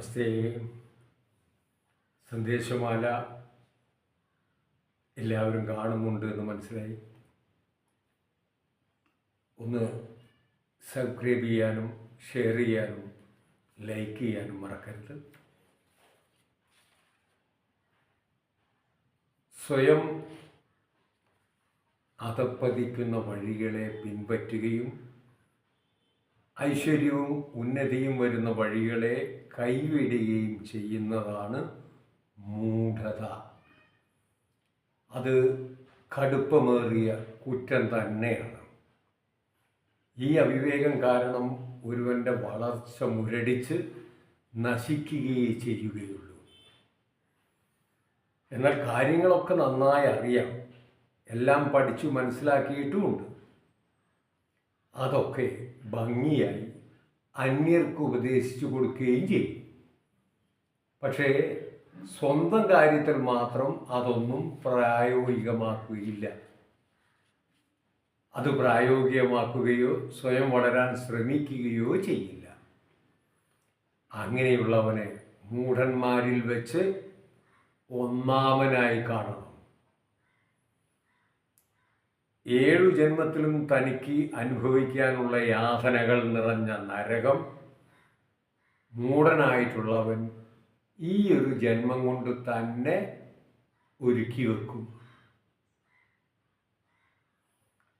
നമസ്തേ. സന്ദേശമാല എല്ലാവരും കാണുന്നുണ്ട് എന്ന് മനസ്സിലായി. ഒന്ന് സബ്സ്ക്രൈബ് ചെയ്യാനും ഷെയർ ചെയ്യാനും ലൈക്ക് ചെയ്യാനും മറക്കരുത്. സ്വയം അതപ്പതിക്കുന്ന വഴികളെ പിൻപറ്റുകയും ഐശ്വര്യവും ഉന്നതിയും വരുന്ന വഴികളെ കൈവിടുകയും ചെയ്യുന്നതാണ് മൂഢത. അത് കടുപ്പമേറിയ കുറ്റം തന്നെയാണ്. ഈ അവിവേകം കാരണം ഒരുവന്റെ വളർച്ച മുരടിച്ച് നശിക്കുകയേ ചെയ്യുകയുള്ളൂ. എന്നാൽ കാര്യങ്ങളൊക്കെ നന്നായി അറിയാം. എല്ലാം പഠിച്ചു മനസ്സിലാക്കിയിട്ടുമുണ്ട്. അതൊക്കെ ഭംഗിയായി അന്യർക്ക് ഉപദേശിച്ചു കൊടുക്കുകയും ചെയ്യും. പക്ഷേ സ്വന്തം കാര്യത്തിൽ മാത്രം അതൊന്നും പ്രായോഗികമാക്കുകയില്ല. അത് പ്രായോഗികമാക്കുകയോ സ്വയം വളരാൻ ശ്രമിക്കുകയോ ചെയ്യില്ല. അങ്ങനെയുള്ളവനെ മൂഢന്മാരിൽ വെച്ച് ഒന്നാമനായി കാണണം. ഏഴു ജന്മത്തിലും തനിക്ക് അനുഭവിക്കാനുള്ള യാതനകൾ നിറഞ്ഞ നരകം മൂടനായിട്ടുള്ളവൻ ഈ ഒരു ജന്മം കൊണ്ട് തന്നെ ഒരുക്കി വെക്കും.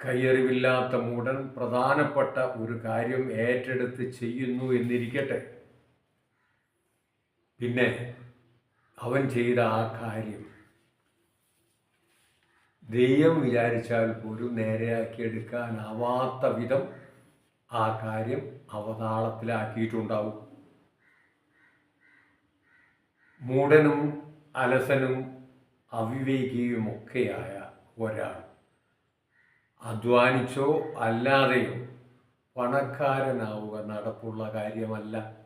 കയ്യറിവില്ലാത്ത മൂടൻ പ്രധാനപ്പെട്ട ഒരു കാര്യം ഏറ്റെടുത്ത് ചെയ്യുന്നു എന്നിരിക്കട്ടെ. പിന്നെ അവൻ ചെയ്ത ആ കാര്യം ദൈവം വിചാരിച്ചാൽ പോലും നേരെയാക്കിയെടുക്കാനാവാത്ത വിധം ആ കാര്യം അവതാളത്തിലാക്കിയിട്ടുണ്ടാവും. മൂടനും അലസനും അവിവേകിയുമൊക്കെയായ ഒരാൾ. അധ്വാനിച്ചോ അല്ലാതെയോ പണക്കാരനാവുക നടപ്പുള്ള കാര്യമല്ല.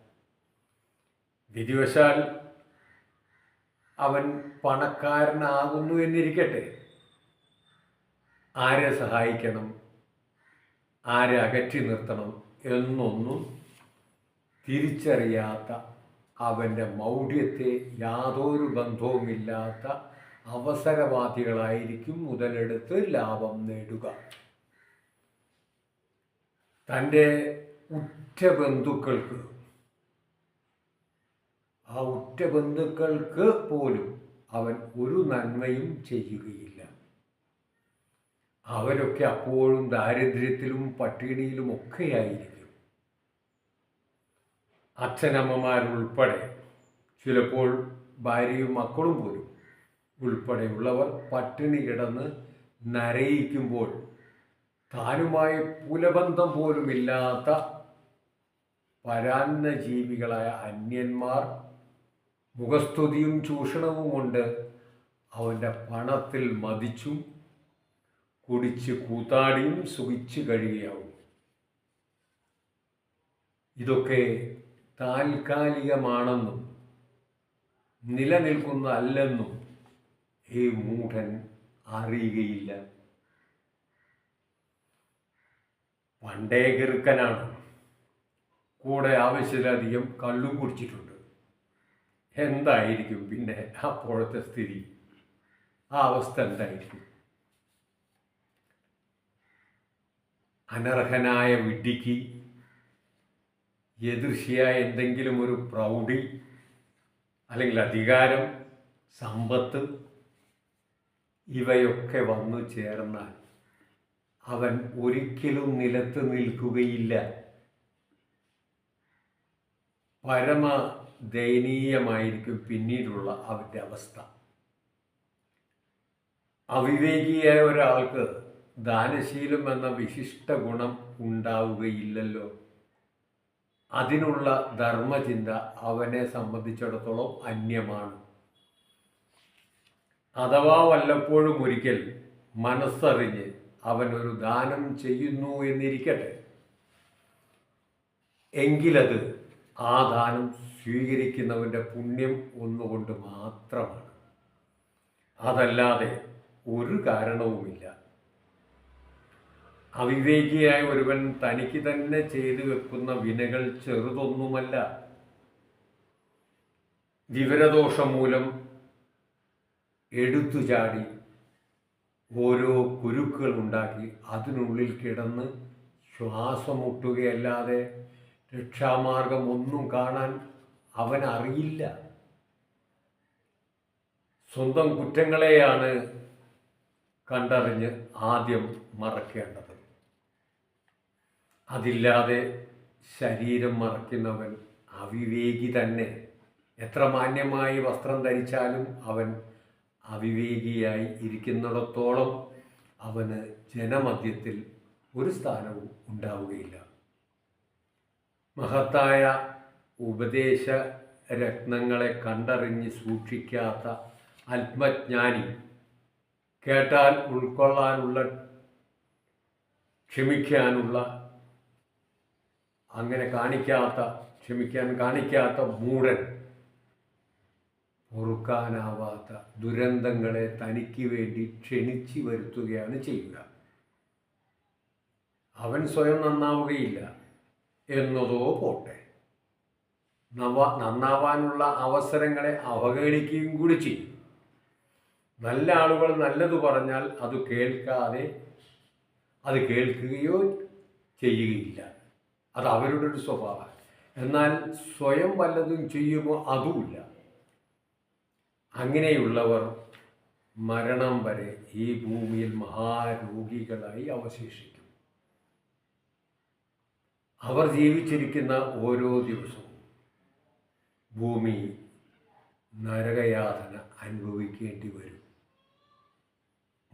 വിധിവശാൽ അവൻ പണക്കാരനാകുന്നു എന്നിരിക്കട്ടെ. ആരെ സഹായിക്കണം? ആരെ അകറ്റി നിർത്തണം? എന്നൊന്നും തിരിച്ചറിയാത്ത അവന്റെ മൗഢ്യത്തെ യാതൊരു ബന്ധവുമില്ലാത്ത അവസരവാദികളായിരിക്കും മുതലെടുത്ത് ലാഭം നേടുക. തന്റെ ഉറ്റ ബന്ധുക്കൾക്ക് ആ ഉറ്റ ബന്ധുക്കൾക്ക് പോലും അവൻ ഒരു നന്മയും ചെയ്യുകയില്ല. അവരൊക്കെ അപ്പോഴും ദാരിദ്ര്യത്തിലും പട്ടിണിയിലും ഒക്കെയായിരിക്കും. അച്ഛനമ്മമാരുൾപ്പെടെ ചിലപ്പോൾ ഭാര്യയും മക്കളും പോലും ഉൾപ്പെടെയുള്ളവർ പട്ടിണി കിടന്ന് നരയിക്കുമ്പോൾ താനുമായി പുലബന്ധം പോലുമില്ലാത്ത പരാന്ന ജീവികളായ അന്യന്മാർ മുഖസ്തുതിയും ചൂഷണവും കൊണ്ട് അവന്റെ പണത്തിൽ മതിച്ചും കുടിച്ച് കൂത്താടിയും സുഖിച്ച് കഴിയുകയാവും. ഇതൊക്കെ താൽക്കാലികമാണെന്നും നിലനിൽക്കുന്ന അല്ലെന്നും ഈ മൂഢൻ അറിയുകയില്ല. പണ്ടേ കിറുക്കനാണ് കൂടെ ആവശ്യത്തിലധികം കള്ളും കുടിച്ചിട്ടുണ്ട്. എന്തായിരിക്കും പിന്നെ അപ്പോഴത്തെ സ്ഥിതി? ആ അവസ്ഥ എന്തായിരിക്കും? അനർഹനായ വിഡ്ഢിക്ക് എതിർശിയായ എന്തെങ്കിലും ഒരു പ്രൗഢി അല്ലെങ്കിൽ അധികാരം സമ്പത്ത് ഇവയൊക്കെ വന്നു ചേർന്നാൽ അവൻ ഒരിക്കലും നിലത്ത് നിൽക്കുകയില്ല. പരമ ദയനീയമായിരിക്കും പിന്നീടുള്ള അവന്റെ അവസ്ഥ. അവിവേകിയായ ഒരാൾക്ക് ദാനശീലം എന്ന വിശിഷ്ട ഗുണം ഉണ്ടാവുകയില്ലല്ലോ. അതിനുള്ള ധർമ്മചിന്ത അവനെ സംബന്ധിച്ചിടത്തോളം അന്യമാണ്. അഥവാ വല്ലപ്പോഴും ഒരിക്കൽ മനസ്സറിഞ്ഞ് അവൻ ഒരു ദാനം ചെയ്യുന്നു എന്നിരിക്കട്ടെ. എങ്കിലത് ആ ദാനം സ്വീകരിക്കുന്നവന്റെ പുണ്യം ഒന്നുകൊണ്ട് മാത്രമാണ്. അതല്ലാതെ ഒരു കാരണവുമില്ല. അവിവേകിയായ ഒരുവൻ തനിക്ക് തന്നെ ചെയ്തു വെക്കുന്ന വിനകൾ ചെറുതൊന്നുമല്ല. വിവരദോഷം മൂലം എടുത്തു ചാടി ഓരോ കുരുക്കൾ ഉണ്ടാക്കി അതിനുള്ളിൽ കിടന്ന് ശ്വാസം മുട്ടുകയല്ലാതെ രക്ഷാമാർഗം ഒന്നും കാണാൻ അവൻ അറിയില്ല. സ്വന്തം കുറ്റങ്ങളെയാണ് കണ്ടറിഞ്ഞ് ആദ്യം മറക്കേണ്ടത്. അതില്ലാതെ ശരീരം മറയ്ക്കുന്നവൻ അവിവേകി തന്നെ. എത്ര മാന്യമായി വസ്ത്രം ധരിച്ചാലും അവൻ അവിവേകിയായി ഇരിക്കുന്നിടത്തോളം അവന് ജനമധ്യത്തിൽ ഒരു സ്ഥാനവും ഉണ്ടാവുകയില്ല. മഹത്തായ ഉപദേശ രത്നങ്ങളെ കണ്ടറിഞ്ഞ് സൂക്ഷിക്കാത്ത ആത്മജ്ഞാനി കേട്ടാൽ ഉൾക്കൊള്ളാനുള്ള ക്ഷമിക്കാനുള്ള അങ്ങനെ കാണിക്കാത്ത ക്ഷമിക്കാൻ കാണിക്കാത്ത മൂടൻ പൊറുക്കാനാവാത്ത ദുരന്തങ്ങളെ തനിക്ക് വേണ്ടി ക്ഷണിച്ചു വരുത്തുകയാണ് ചെയ്യുക. അവൻ സ്വയം നന്നാവുകയില്ല. എന്നതോ പോട്ടെ. നവ നന്നാവാനുള്ള അവസരങ്ങളെ അവഗണിക്കുകയും കൂടി ചെയ്യും. നല്ല ആളുകൾ നല്ലത് പറഞ്ഞാൽ അത് കേൾക്കാതെ അത് കേൾക്കുകയോ ചെയ്യുകയില്ല. അത് അവരുടെ ഒരു സ്വഭാവം. എന്നാൽ സ്വയം വല്ലതും ചെയ്യുമോ അതുമില്ല. അങ്ങനെയുള്ളവർ മരണം വരെ ഈ ഭൂമിയിൽ മഹാരോഗികളായി അവശേഷിക്കും. അവർ ജീവിച്ചിരിക്കുന്ന ഓരോ ദിവസവും ഭൂമി നരകയാതന അനുഭവിക്കേണ്ടി വരും.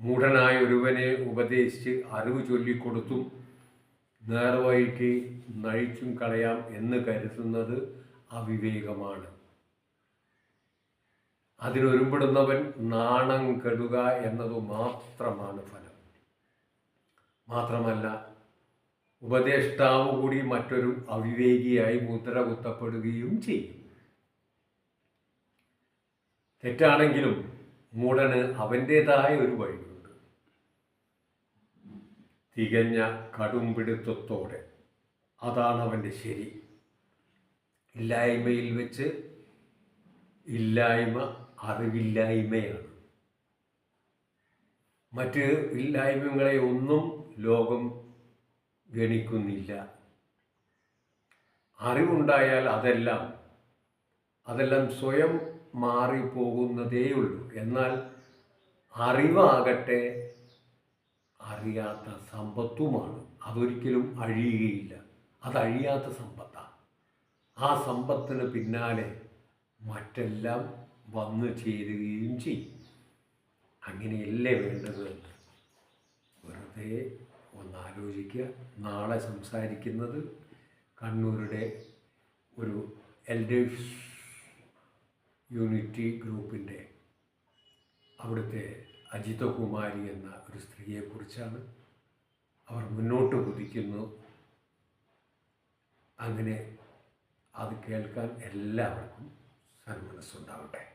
മൂഢനായ ഒരുവനെ ഉപദേശിച്ച് അറിവ് ചൊല്ലിക്കൊടുത്തും നേർവഴിക്ക് നയിച്ചും കളയാം എന്ന് കരുതുന്നത് അവിവേകമാണ്. അതിനൊരുമ്പെടുന്നവൻ നാണം കെടുക എന്നതു മാത്രമാണ് ഫലം. മാത്രമല്ല ഉപദേഷ്ടാവ് കൂടി മറ്റൊരു അവിവേകിയായി മുദ്ര കുത്തപ്പെടുകയും ചെയ്യും. തെറ്റാണെങ്കിലും മൂടന് അവന്റേതായ ഒരു വഴിയുണ്ട് തികഞ്ഞ കടുംപിടുത്തത്തോടെ. അതാണ് അവന്റെ ശരി. ഇല്ലായ്മയിൽ വെച്ച് ഇല്ലായ്മ അറിവില്ലായ്മയാണ്. മറ്റ് ഇല്ലായ്മകളെ ഒന്നും ലോകം ഗണിക്കുന്നില്ല. അറിവുണ്ടായാൽ അതെല്ലാം അതെല്ലാം സ്വയം മാറിപ്പോകുന്നതേയുള്ളൂ. എന്നാൽ അറിവാകട്ടെ അറിയാത്ത സമ്പത്തുമാണ് അതൊരിക്കലും അഴിയുകയില്ല. അതഴിയാത്ത സമ്പത്താണ് ആ സമ്പത്തിന് പിന്നാലെ മറ്റെല്ലാം വന്നു ചേരുകയും ചെയ്യും. അങ്ങനെയല്ലേ വേണ്ടത് വെറുതെ ഒന്നാലോചിക്കുക. നാളെ സംസാരിക്കുന്നത് കണ്ണൂരുടെ ഒരു എൽഡേഴ്സ് യൂണിറ്റി ഗ്രൂപ്പിന്റെ അവിടുത്തെ അജിതകുമാരി എന്ന ഒരു സ്ത്രീയെക്കുറിച്ചാണ് അവർ മുന്നോട്ട് കുതിക്കുന്നു. അങ്ങനെ അത് കേൾക്കാൻ എല്ലാവർക്കും സന്മനസ്സുണ്ടാവട്ടെ.